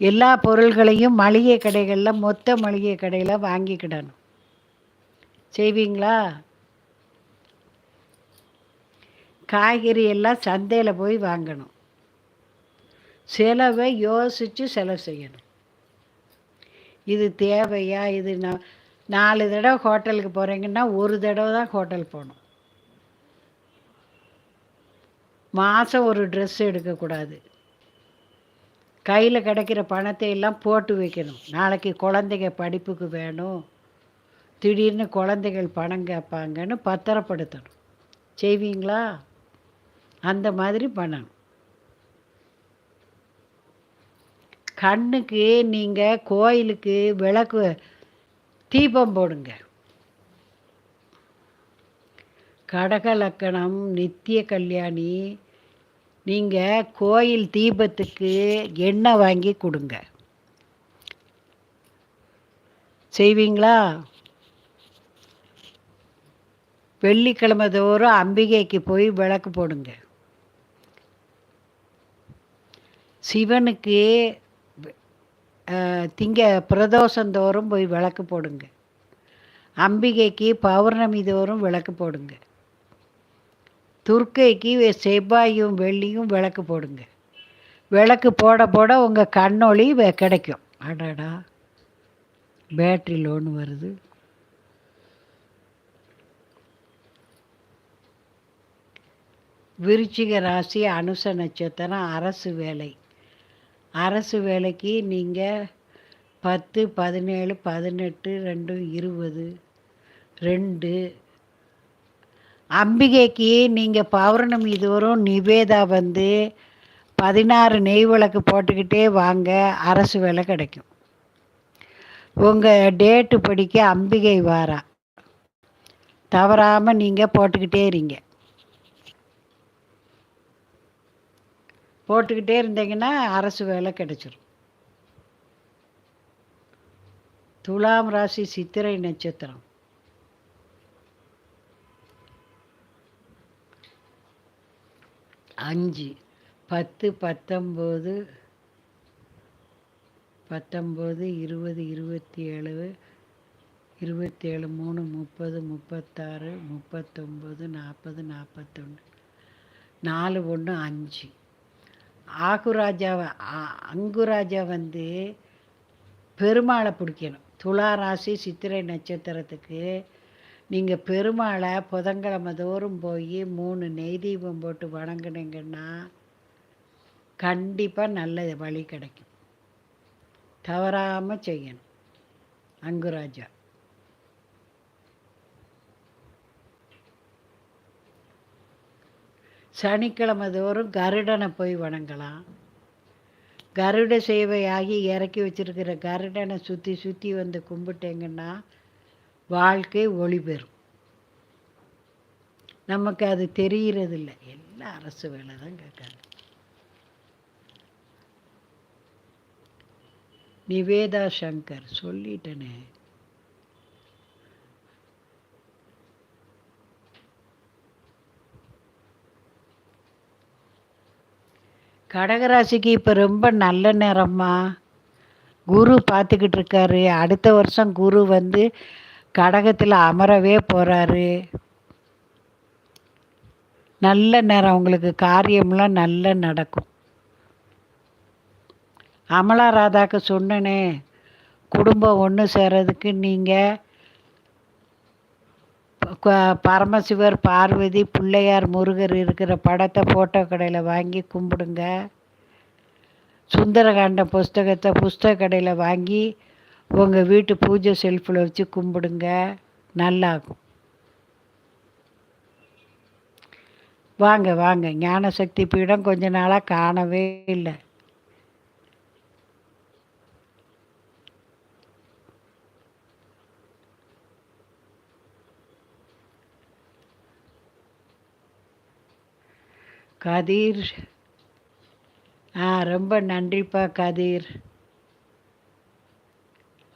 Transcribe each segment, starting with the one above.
எல்லா பொருள்களையும் மளிகை கடைகளில் மொத்த மளிகை கடையில் வாங்கிக்கிடணும். செய்வீங்களா? காய்கறி எல்லாம் சந்தையில் போய் வாங்கணும். செலவை யோசித்து செலவு செய்யணும். இது தேவையா? இது நான் நாலு தடவை ஹோட்டலுக்கு போகிறீங்கன்னா ஒரு தடவை தான் ஹோட்டல் போகணும். மாதம் ஒரு ட்ரெஸ் எடுக்கக்கூடாது. கையில் கிடைக்கிற பணத்தை எல்லாம் போட்டு வைக்கணும். நாளைக்கு குழந்தைங்க படிப்புக்கு வேணும். திடீர்னு குழந்தைகள் பணம் கேட்பாங்கன்னு பத்திரப்படுத்தணும். செய்வீங்களா? அந்த மாதிரி பண்ணணும். கண்ணுக்கு நீங்கள் கோயிலுக்கு விளக்கு தீபம் போடுங்க. கடகலக்கணம் நித்திய கல்யாணி நீங்கள் கோயில் தீபத்துக்கு எண்ணெய் வாங்கி கொடுங்க. செய்வீங்களா? வெள்ளிக்கிழமை தோறும் அம்பிகைக்கு போய் விளக்கு போடுங்க. சிவனுக்கு திங்க பிரதோஷந்தோறும் போய் விளக்கு போடுங்க. அம்பிகைக்கு பௌர்ணமி தோறும் விளக்கு போடுங்க. துர்க்கைக்கு செவ்வாயும் வெள்ளியும் விளக்கு போடுங்க. விளக்கு போட போட உங்கள் கண்ணொளி கிடைக்கும். அடடா. பேட்ரி லோன் வருது. விருச்சிக ராசி அனுச நட்சத்திரம் அரசு வேலை. அரசு வேலைக்கு நீங்கள் பத்து பதினேழு பதினெட்டு ரெண்டு இருபது ரெண்டு அம்பிகைக்கு நீங்கள் பௌர்ணமி இதுவரும் நிவேதா வந்து பதினாறு நெய் விளக்கு போட்டுக்கிட்டே வாங்க அரசு வேலை கிடைக்கும். உங்கள் டேட்டு படிக்க அம்பிகை வாரா. தவறாமல் நீங்கள் போட்டுக்கிட்டே இருங்க. போட்டுக்கிட்டே இருந்தீங்கன்னா அரசு வேலை கிடைச்சிரும். துலாம் ராசி சித்திரை நட்சத்திரம். அஞ்சு. பத்து பத்தொம்போது பத்தொம்போது இருபது இருபத்தி ஏழு இருபத்தேழு மூணு முப்பது முப்பத்தாறு முப்பத்தொம்பது நாற்பது நாற்பத்தொன்று நாலு ஒன்று அஞ்சு. ஆகுராஜாவை அங்குராஜா வந்து பெருமாளை பிடிக்கணும். துலா ராசி சித்திரை நட்சத்திரத்துக்கு நீங்கள் பெருமாளை புதன்கிழமை தோறும் போய் மூணு நெய் தீபம் போட்டு வணங்குனீங்கன்னா கண்டிப்பாக நல்ல வழி கிடைக்கும். தவறாமல் செய்யணும். அங்குராஜா. சனிக்கிழமை தோறும் கருடனை போய் வணங்கலாம். கருட சேவையாகி இறக்கி வச்சிருக்கிற கருடனை சுற்றி சுற்றி வந்து கும்பிட்டேங்கன்னா வாழ்க்கை ஒளி பெறும். நமக்கு அது தெரிகிறதில்ல எல்லாம் அரசு வேலை தான் கேட்காங்க நிவேதா சங்கர் சொல்லிட்டனே. கடகராசிக்கு இப்போ ரொம்ப நல்ல நேரம்மா. குரு பார்த்துக்கிட்டு இருக்காரு. அடுத்த வருஷம் குரு வந்து கடகத்தில் அமரவே போகிறாரு நல்ல நேரம் உங்களுக்கு காரியம்லாம் நல்ல நடக்கும். அமலா ராதாக்கு சொன்னனே குடும்பம் ஒன்று சேர்றதுக்கு நீங்கள் பரமசிவர் பார்வதி பிள்ளையார் முருகர் இருக்கிற படத்தை ஃபோட்டோ கடையில் வாங்கி கும்பிடுங்க. சுந்தரகாண்ட புஸ்தகத்தை புஸ்தக கடையில் வாங்கி உங்கள் வீட்டு பூஜை செல்ஃபில் வச்சு கும்பிடுங்க. நல்லாகும். வாங்க வாங்க. ஞானசக்தி பீடம் கொஞ்ச நாளாக காணவே இல்லை. கதிர். ஆ ரொம்ப நன்றிப்பா கதிர்.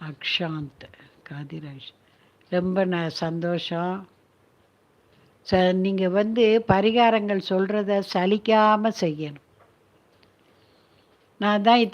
அக்ஷாந்த் காதிராஜ் ரொம்ப ந சந்தோஷம். ச நீங்கள் வந்து பரிகாரங்கள் சொல்கிறத சலிக்காமல் செய்யணும். நான் தான்